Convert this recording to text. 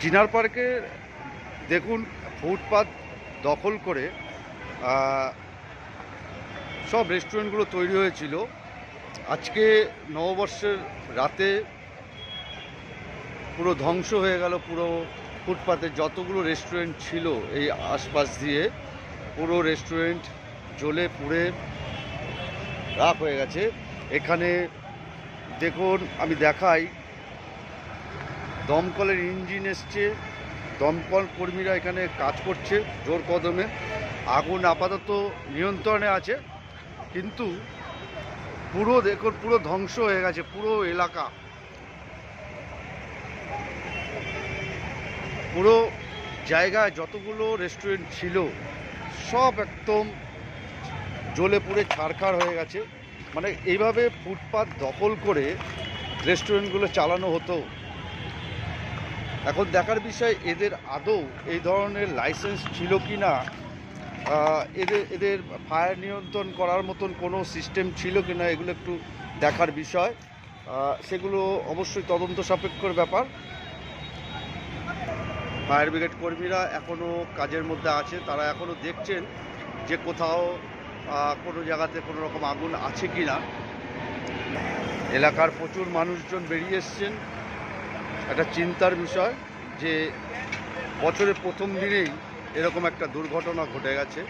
চিনার পার্কে দেখুন ফুটপাত দখল করে সব রেস্টুরেন্টগুলো তৈরি হয়েছিল। আজকে নববর্ষের রাতে পুরো ধ্বংস হয়ে গেল পুরো ফুটপাতে। যতগুলো রেস্টুরেন্ট ছিল এই আশপাশ দিয়ে, পুরো রেস্টুরেন্ট জ্বলে পুড়ে রাখ হয়ে গেছে। এখানে দেখুন, আমি দেখাই দমকলের ইঞ্জিন এসছে। দমকল কর্মীরা এখানে কাজ করছে জোর কদমে। আগুন আপাতত নিয়ন্ত্রণে আছে। কিন্তু পুরো দেখুন, পুরো ধ্বংস হয়ে গেছে, পুরো এলাকা। পুরো জায়গায় যতগুলো রেস্টুরেন্ট ছিল, সব একদম জ্বলে পুড়ে ছাড়খাড় হয়ে গেছে। মানে এইভাবে ফুটপাত দখল করে রেস্টুরেন্টগুলো চালানো হতো। এখন দেখার বিষয়, এদের আদৌ এই ধরনের লাইসেন্স ছিল কি না এদের এদের ফায়ার নিয়ন্ত্রণ করার মতন কোনো সিস্টেম ছিল কি না এগুলো একটু দেখার বিষয়। সেগুলো অবশ্যই তদন্ত সাপেক্ষর ব্যাপার। ফায়ার ব্রিগেড কর্মীরা এখনও কাজের মধ্যে আছে, তারা এখনও দেখছেন যে কোথাও কোনো জায়গাতে কোনো রকম আগুন আছে কি না এলাকার প্রচুর মানুষজন বেরিয়ে এসছেন। একটা চিন্তার বিষয় যে বছরের প্রথম দিনেই এরকম একটা দুর্ঘটনা ঘটে গেছে।